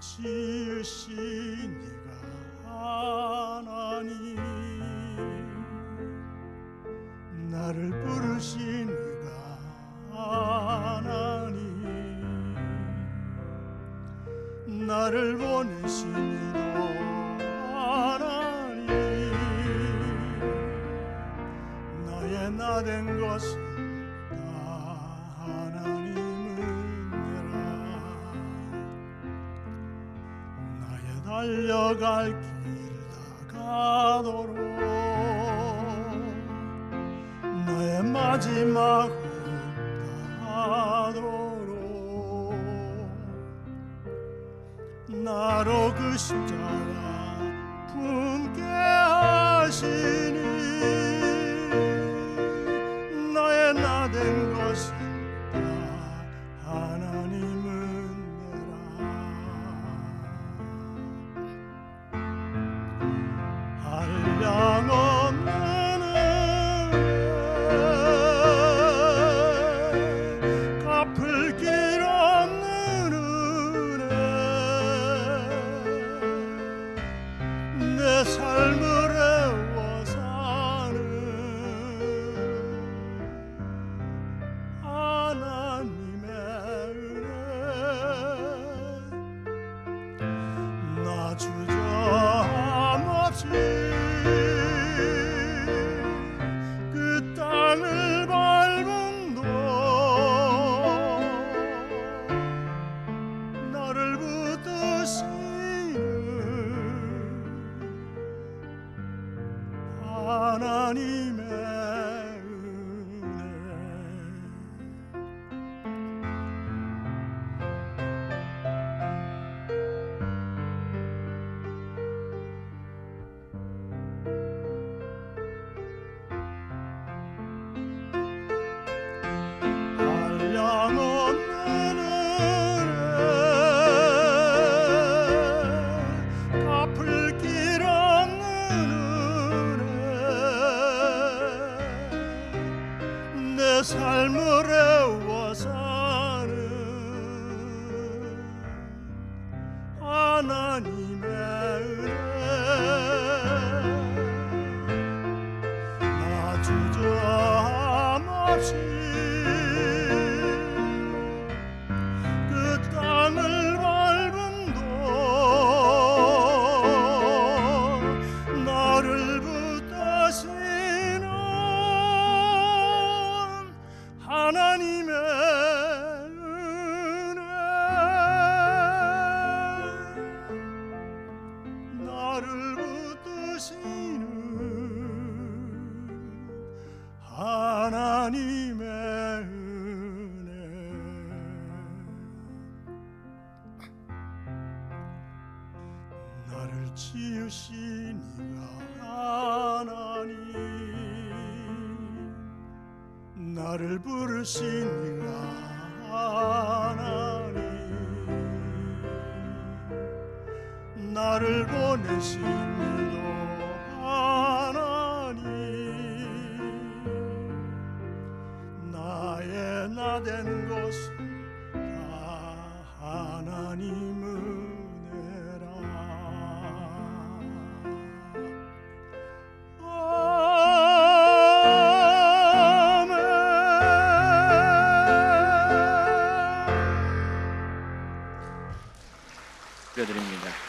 지으신 이가 하나님. 나를 부르신 이가 하나님. 나를 보내신 이도 하나님. 너의 나된 것은 달려갈 길다 가도록 나의 마지막 호흡하도록 나로 그 십자가 하나님의 삶을 애워서 지으신 이가 하나님. 나를 부르신 이가 하나님. 나를 보내신 이도 하나님. 나의 나된 것은 다 하나님을 드립니다.